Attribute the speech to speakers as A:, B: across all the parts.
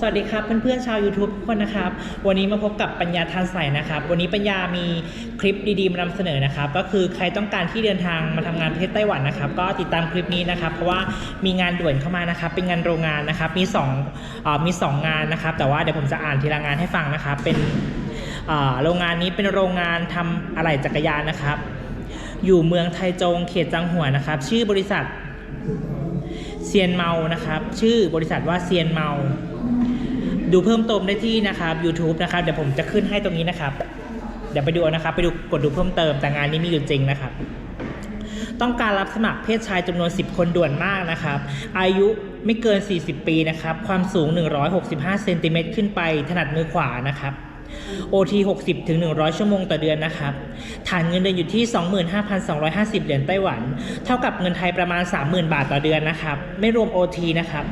A: สวัสดีครับเพื่อนๆชาว YouTube ทุกคนนะครับ วันนี้มาพบกับปัญญาทานใส่นะครับ วันนี้ปัญญามีคลิปดีๆมานำเสนอนะครับ ก็คือใครต้องการที่เดินทางมาทำงานประเทศไต้หวันนะครับ ก็ติดตามคลิปนี้นะครับ เพราะว่ามีงานด่วนเข้ามานะครับ เป็นงานโรงงานนะครับ มี2อ่อมี 2 งานนะครับ แต่ว่าเดี๋ยวผมจะอ่านทีละงานให้ฟังนะครับ เป็นอ่อโรงงานนี้เป็นโรงงานทำอะไหล่จักรยานนะครับ อยู่เมืองไทจงเขตจังหัวนะครับ ชื่อบริษัทเซียนเมานะครับ ชื่อบริษัทว่าเซียนเมา ดูเพิ่มเติมได้ที่นะครับ YouTube นะครับเดี๋ยวผมจะขึ้นให้ตรงนี้นะครับ เดี๋ยวไปดูนะครับ ไปดูกดดูเพิ่มเติมแต่งานนี้มีอยู่จริงนะครับ ต้องการรับสมัครเพศชายจำนวน 10 คนด่วนมากนะครับ อายุไม่เกิน 40 ปีนะครับ ความสูง 165เซนติเมตรขึ้นไป ถนัดมือขวานะครับ OT 60ถึง100 ชั่วโมงต่อเดือนนะครับ ฐานเงินเดือนอยู่ที่ 25,250 เหรียญไต้หวัน เท่ากับเงินไทยประมาณ 30,000 บาทต่อเดือนนะครับ ไม่รวม OT นะครับ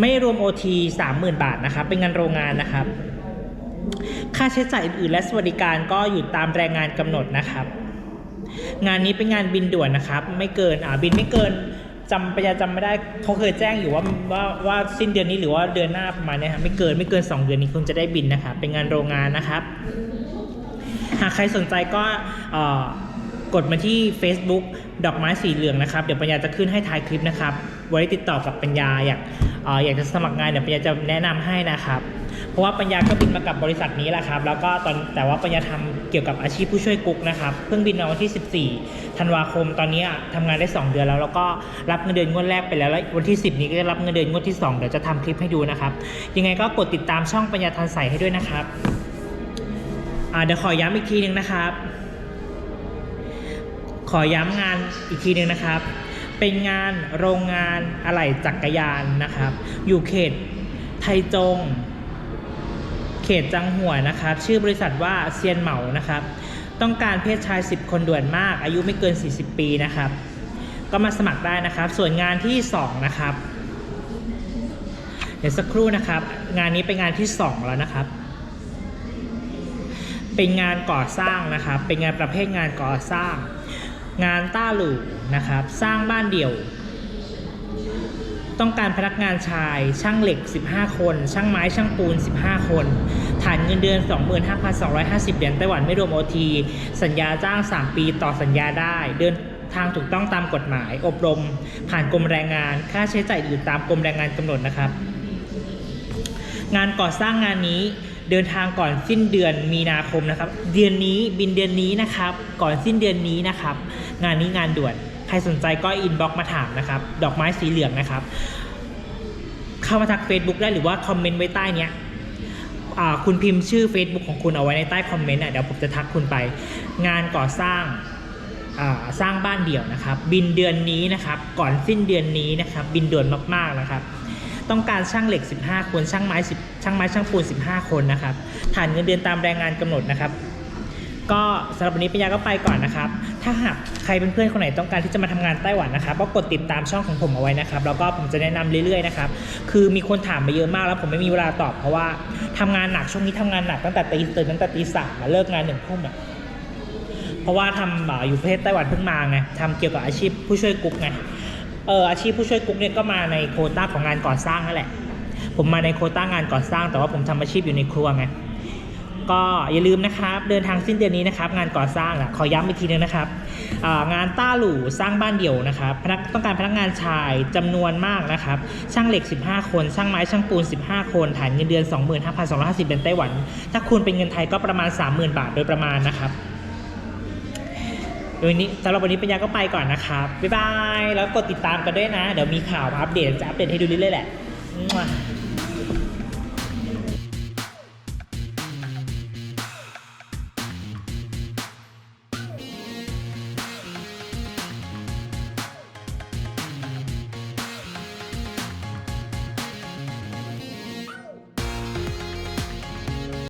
A: ไม่รวม OT 30,000 บาทนะครับ เป็นงานโรงงานนะครับ ค่าใช้จ่ายอื่นๆ และสวัสดิการก็อยู่ตามแรงงานกำหนดนะครับ งานนี้เป็นงานบินด่วนนะครับ ไม่เกินอ่าบินไม่เกินจำปยาจำไม่ได้เขาเคยแจ้งอยู่ว่าว่าว่าสิ้นเดือนนี้หรือว่าเดือนหน้าประมาณเนี้ยครับไม่เกินไม่เกิน 2 เดือนนี้คุณจะได้บินนะครับเป็นงานโรงงานนะครับ หากใครสนใจก็กดมาที่ Facebook ดอกไม้สีเหลืองนะครับ เดี๋ยวปัญญาจะขึ้นให้ท้ายคลิปนะครับ ไว้ติดต่อกับปัญญาอยาก อยากจะสมัครงานเดี๋ยวปัญญาจะแนะนำให้นะครับ เพราะว่าปัญญาก็บินมากับบริษัทนี้แหละครับ แล้วก็ตอนแต่ว่าปัญญาทำเกี่ยวกับอาชีพผู้ช่วยกุ๊กนะครับ เพิ่งบินมาวันที่ 14 ธันวาคม ตอนนี้อะทำงานได้ 2 เดือนแล้ว แล้วก็รับเงินเดือนงวดแรกไปแล้ว แล้ววันที่ 10 นี้ก็จะรับเงินเดือนงวดที่ 2 เดี๋ยวจะทำคลิปให้ดูนะครับ ยังไงก็กดติดตามช่องปัญญาทันใสให้ด้วยนะครับเดี๋ยวขอย้ำอีกทีหนึ่งนะครับ ขอย้ำงานอีกทีหนึ่งนะครับ เป็นงานโรงงานอะไหล่จักรยานนะครับ อยู่เขตไทจง เขตจังหัวนะครับ ชื่อบริษัทว่าเซียนเหมานะครับ ต้องการเพศชาย 10 คนด่วนมาก อายุไม่เกิน 40 ปีนะครับ ก็มาสมัครได้นะครับ ส่วนงานที่ 2 นะครับ เดี๋ยวสักครู่นะครับ งานนี้เป็นงานที่ 2 แล้วนะครับเป็นงานก่อสร้างนะครับ เป็นงานประเภทงานก่อสร้าง งานต้าหลู่นะครับ สร้างบ้านเดี่ยว ต้องการพนักงานชาย ช่างเหล็ก 15 คน ช่างไม้ช่างปูน 15 คน ฐานเงินเดือน 25,250 เหรียญไต้หวันไม่รวมโอที สัญญาจ้าง 3 ปีต่อสัญญาได้ เดินทางถูกต้องตามกฎหมาย อบรม ผ่านกรมแรงงาน ค่าใช้จ่ายอื่ตามกรมแรงงานกำหนดนะครับ งานก่อสร้างงานนี้ เดินทางก่อนสิ้นเดือนมีนาคมนะครับ เดือนนี้บินเดือนนี้นะครับ ก่อนสิ้นเดือนนี้นะครับ งานนี้งานด่วน ใครสนใจก็อินบ็อกมาถามนะครับ ดอกไม้สีเหลืองนะครับ เข้ามาทัก Facebook ได้หรือว่าคอมเมนต์ไว้ใต้เนี้ยอ่าคุณพิมพ์ชื่อ Facebook ของคุณเอาไว้ในใต้คอมเมนต์อะเดี๋ยวผมจะทักคุณไป งานก่อสร้างอ่าสร้างบ้านเดี่ยวนะครับ บินเดือนนี้นะครับ ก่อนสิ้นเดือนนี้นะครับ บินด่วนมากๆนะครับ ต้องการช่างเหล็ก 15 คนช่างไม้10ช่างไม้ช่างปูน15 คนนะครับฐานเงินเดือนตามแรงงานกำหนดนะครับ ก็สำหรับวันนี้ปัญญาก็ไปก่อนนะครับ ถ้าหากใครเป็นเพื่อนคนไหนต้องการที่จะมาทำงานไต้หวันนะครับก็กดติดตามช่องของผมเอาไว้นะครับ แล้วก็ผมจะแนะนำเรื่อยๆนะครับคือมีคนถามมาเยอะมากแล้วผมไม่มีเวลาตอบเพราะว่าทำงานหนักช่วงนี้ทำงานหนักตั้งแต่ตีตื่นตั้งแต่ตีสามมาเลิกงานหนึ่งทุ่มอะเพราะว่าทำอ่าอยู่ประเทศไต้หวันเพิ่งมาไงทำเกี่ยวกับอาชีพผู้ช่วยกุ๊กไง เอออาชีพผู้ช่วยกุ๊กเนี่ยก็มาในโคต้าของงานก่อสร้างนั่นแหละ ผมมาในโคต้างานก่อสร้าง แต่ว่าผมทำอาชีพอยู่ในครัวไงก็อย่าลืมนะครับ เดินทางสิ้นเดือนนี้นะครับ งานก่อสร้างอะขอย้ำอีกทีนึงนะครับงานต้าหลู่สร้างบ้านเดี่ยวนะครับพนักต้องการพนักงานชายจำนวนมากนะครับ ช่างเหล็ก 15 คน ช่างไม้ช่างปูน 15 คน ฐานเงินเดือน 25,250 เป็นไต้หวัน ถ้าคูณเป็นเงินไทยก็ประมาณ 30,000 บาทโดยประมาณนะครับ โดยนี้สำหรับวันนี้ปัญญาก็ไปก่อนนะครับ บ๊ายบาย แล้วกดติดตามกันด้วยนะ เดี๋ยวมีข่าวมาอัปเดตจะอัปเดตให้ดูเรื่อยๆแหละ